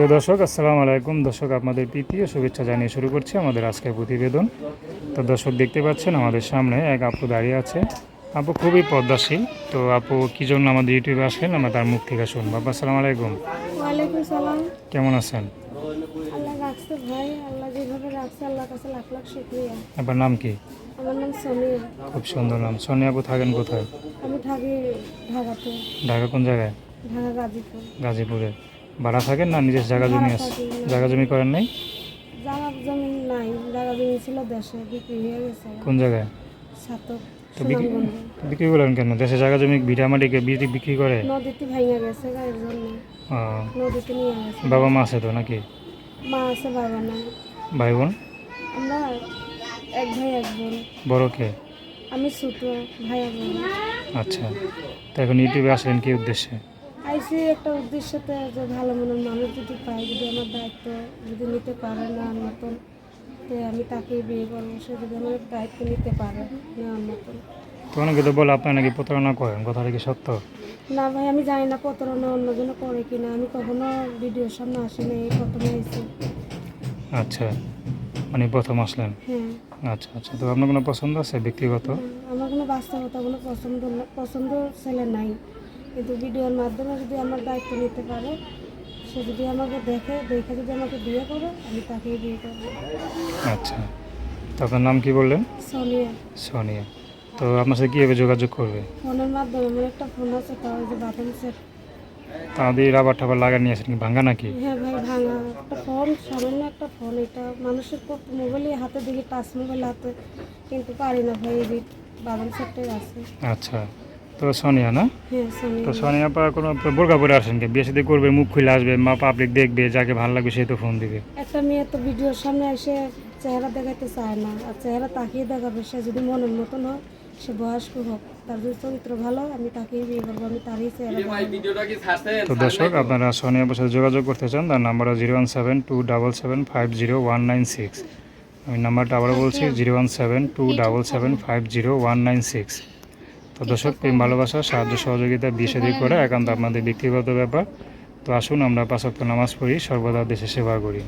প্রিয় দর্শক আসসালামু আলাইকুম। দর্শক আপনাদের ও শুভেচ্ছা জানিয়ে শুরু করছি আমাদের আজকের প্রতিবেদন। তো দর্শক দেখতে পাচ্ছেন আমাদের সামনে এক আপু দাঁড়িয়ে আছে। আপু খুবই পদ্মাশীল। তো আপু কী জন্য আমাদের ইউটিউবে আসলেন? আমরা তার মুখ থেকে শুনব। আপু আসসালামু আলাইকুম। কেমন আছেন? আপনার নাম কি? খুব সুন্দর নাম। সোনিয়া আপু থাকেন কোথায়? আমি থাকি ঢাকাতে। ঢাকা কোন জায়গায়? ঢাকা গাজীপুর। গাজীপুরে। ভাড়া থাকেন না নিজের জায়গা জমি আছে? জায়গা জমি করেন নাই? জায়গা জমি নাই জায়গা জমি ছিল দেশে বিক্রি হয়ে গেছে। কোন জায়গায়? ছাতক তো বিক্রি করলেন কেন? দেশে জায়গা জমি ভিটা মাটিকে বিক্রি বিক্রি করে? নদীতে ভেঙে গেছে গায়ের জন্য। নদীতে নিয়ে গেছে। বাবা মা আছে তো নাকি? মা আছে বাবা নাই। ভাই বোন? আমরা এক ভাই এক বোন। বড় কে? আমি ছোট ভাই আচ্ছা। তো এখন ইউটিউবে আসলেন কি উদ্দেশ্যে? আইসি একটা উদ্দেশ্যতে যে ভালো মনের মানুষ যদি পাই যদি আমার দায়িত্ব যদি নিতে পারে না মতন তো আমি তাকে বিয়ে করব। সে যদি আমার দায়িত্ব নিতে পারে নেওয়ার মতন। তো অনেকে তো বলে আপনি নাকি প্রতারণা করেন? কথাটা কি সত্য? না ভাই আমি জানি না প্রতারণা অন্যজনে করে কিনা। আমি কখনো ভিডিওর সামনে আসিনি এই প্রথমে আইসি। আচ্ছা মানে প্রথম আসলেন? হ্যাঁ। আচ্ছা আচ্ছা। তো আপনার কোনো পছন্দ আছে ব্যক্তিগত? হ্যাঁ, আমার কোনো বাস্তবতা কোনো পছন্দ পছন্দ ছেলে নাই। কিন্তু ভিডিওর মাধ্যমে যদি আমার দায়িত্ব নিতে পারে সে যদি আমাকে দেখে দেখে যদি আমাকে বিয়ে করে আমি তাকেই বিয়ে করব। আচ্ছা। তো আপনার নাম কি বললেন? সোনিয়া। সোনিয়া। তো আপনার সাথে কীভাবে যোগাযোগ করবে? ফোনের মাধ্যমে আমার একটা ফোন আছে তাও ওই যে বাটন সেট। তাদের রাবার টাবার লাগা নিয়ে আসেন কি? ভাঙ্গা নাকি? হ্যাঁ ভাই ভাঙা। একটা ফোন সামান্য একটা ফোন। এটা মানুষের মোবাইলে হাতে দেখি টাচ মোবাইল হাতে কিন্তু পারি না ভাই এই বাটন সেটটাই আছে। আচ্ছা। তো সোনিয়া না? হ্যাঁ তো সোনিয়া পা কোনো বোরকা পরে আসেন কি বিয়ে সাথে করবে মুখ খুলে আসবে মা পাবলিক দেখবে যাকে ভালো লাগবে সে তো ফোন দিবে। একটা মেয়ে তো ভিডিওর সামনে এসে চেহারা দেখাতে চায় না আর চেহারা তাকিয়ে দেখাবে। সে যদি মনের মতন হয় সে বয়স্ক হোক তার যদি চরিত্র ভালো আমি তাকেই বিয়ে করব আমি তারই। তো দর্শক আপনারা সোনিয়া আপুর সাথে যোগাযোগ করতে চান তার number zero one seven two double seven five zero one nine six আমি নাম্বারটা আবারও বলছি zero one seven two double seven five zero one nine six তো দর্শক প্রেম ভালোবাসা, সাহায্য, সহযোগিতা বিষয় শাদী করে একান্ত আপনাদের ব্যক্তিগত ব্যাপার। তো আসুন, আমরা পাঁচক্ত নামাজ পড়ি, সর্বদা দেশে সেবা করি।